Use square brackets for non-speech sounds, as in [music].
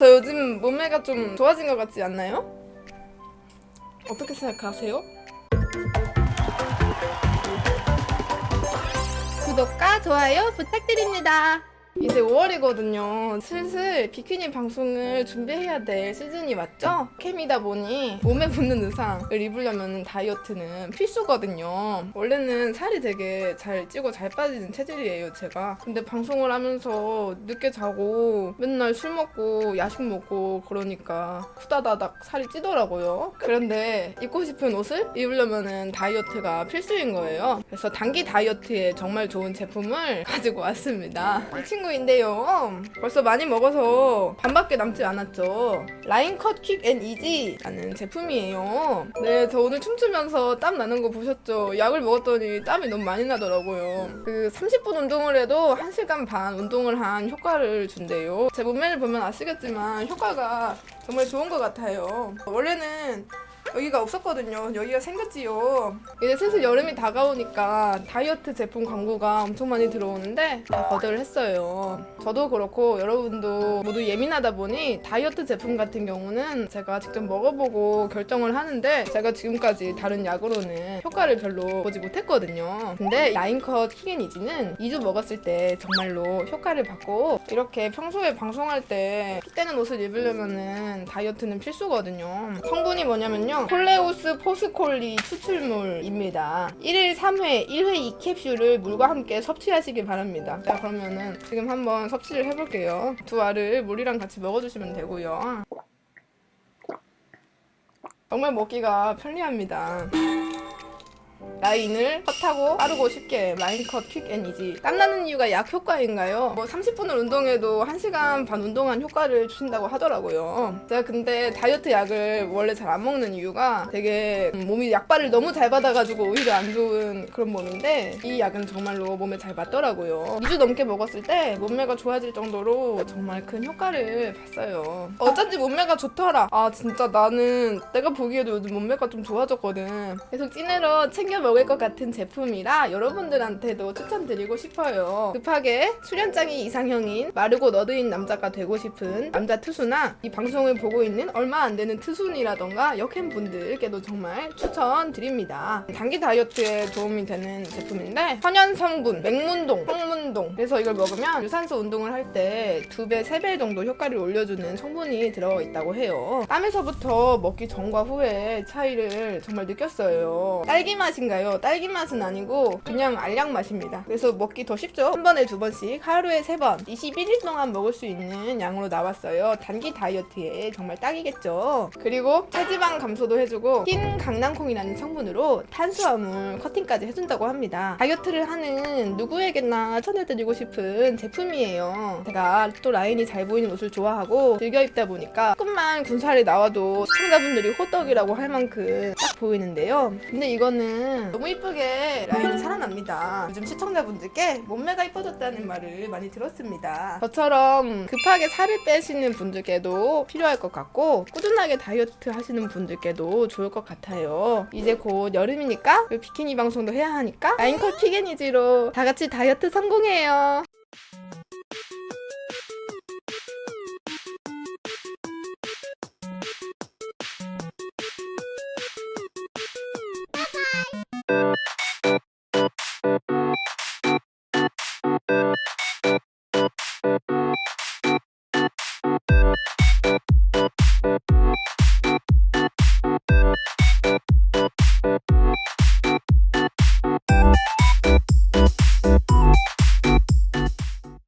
저 요즘 몸매가 좀 좋아진 것 같지 않나요? 어떻게 생각하세요? 구독과 좋아요 부탁드립니다. 이제 5월이거든요. 슬슬 비키니 방송을 준비해야 될 시즌이 맞죠? 캠이다 보니 몸에 붙는 의상을 입으려면 다이어트는 필수거든요. 원래는 살이 되게 잘 찌고 잘 빠지는 체질이에요, 제가. 근데 방송을 하면서 늦게 자고 맨날 술 먹고 야식 먹고 그러니까 후다다닥 살이 찌더라고요. 그런데 입고 싶은 옷을 입으려면은 다이어트가 필수인 거예요. 그래서 단기 다이어트에 정말 좋은 제품을 [laughs] 가지고 왔습니다. 이 친구 인데요. 벌써 많이 먹어서 반밖에 남지 않았죠. 라인컷 퀵앤 이지라는 제품이에요. 네, 저 오늘 춤추면서 땀 나는 거 보셨죠? 약을 먹었더니 땀이 너무 많이 나더라고요. 그 30분 운동을 해도 1시간 반 운동을 한 효과를 준대요. 제 몸매를 보면 아시겠지만 효과가 정말 좋은 것 같아요. 원래는 여기가 없었거든요. 여기가 생겼지요. 이제 슬슬 여름이 다가오니까 다이어트 제품 광고가 엄청 많이 들어오는데 다 거절을 했어요. 저도 그렇고 여러분도 모두 예민하다 보니 다이어트 제품 같은 경우는 제가 직접 먹어보고 결정을 하는데 제가 지금까지 다른 약으로는 효과를 별로 보지 못했거든요. 근데 라인컷 킹앤이지는 2주 먹었을 때 정말로 효과를 받고 이렇게 평소에 방송할 때 핏되는 옷을 입으려면은 다이어트는 필수거든요. 성분이 뭐냐면요. 콜레오스 포스콜리 추출물입니다. 1일 3회, 1회 2캡슐을 물과 함께 섭취하시길 바랍니다. 자, 그러면은 지금 한번 섭취를 해볼게요. 두 알을 물이랑 같이 먹어주시면 되고요. 정말 먹기가 편리합니다. 라인을 컷하고 빠르고 쉽게 라인 컷 퀵앤 이지. 땀나는 이유가 약 효과인가요? 뭐 30분을 운동해도 1시간 반 운동한 효과를 주신다고 하더라고요. 제가 근데 다이어트 약을 원래 잘 안 먹는 이유가 되게 몸이 약발을 너무 잘 받아가지고 오히려 안 좋은 그런 몸인데 이 약은 정말로 몸에 잘 맞더라고요. 2주 넘게 먹었을 때 몸매가 좋아질 정도로 정말 큰 효과를 봤어요. 어쩐지 몸매가 좋더라. 아 진짜 나는 내가 보기에도 요즘 몸매가 좀 좋아졌거든. 계속 찐으로 챙겨 먹을 것 같은 제품이라 여러분들한테도 추천드리고 싶어요. 급하게 출연장이 이상형인 마르고 너드인 남자가 되고 싶은 남자 투수나 이 방송을 보고 있는 얼마 안 되는 투순이라던가 역행 분들께도 정말 추천드립니다. 단기 다이어트에 도움이 되는 제품인데 천연 성분, 맹문동, 홍문동 그래서 이걸 먹으면 유산소 운동을 할 때 두 배, 세 배 정도 효과를 올려주는 성분이 들어있다고 해요. 땀에서부터 먹기 전과 후에 차이를 정말 느꼈어요. 딸기 맛 인가요? 딸기 맛은 아니고 그냥 알약 맛입니다. 그래서 먹기 더 쉽죠? 한 번에 두 번씩 하루에 세 번, 21일 동안 먹을 수 있는 양으로 나왔어요. 단기 다이어트에 정말 딱이겠죠. 그리고 체지방 감소도 해주고 흰 강낭콩이라는 성분으로 탄수화물 커팅까지 해준다고 합니다. 다이어트를 하는 누구에게나 전해드리고 싶은 제품이에요. 제가 또 라인이 잘 보이는 옷을 좋아하고 즐겨 입다 보니까 조금만 군살이 나와도 시청자분들이 호떡이라고 할 만큼 딱 보이는데요. 근데 이거는 너무 이쁘게 라인이 살아납니다. 요즘 시청자분들께 몸매가 이뻐졌다는 말을 많이 들었습니다. 저처럼 급하게 살을 빼시는 분들께도 필요할 것 같고 꾸준하게 다이어트 하시는 분들께도 좋을 것 같아요. 이제 곧 여름이니까 비키니 방송도 해야 하니까 라인컷 피게니지로 다 같이 다이어트 성공해요. you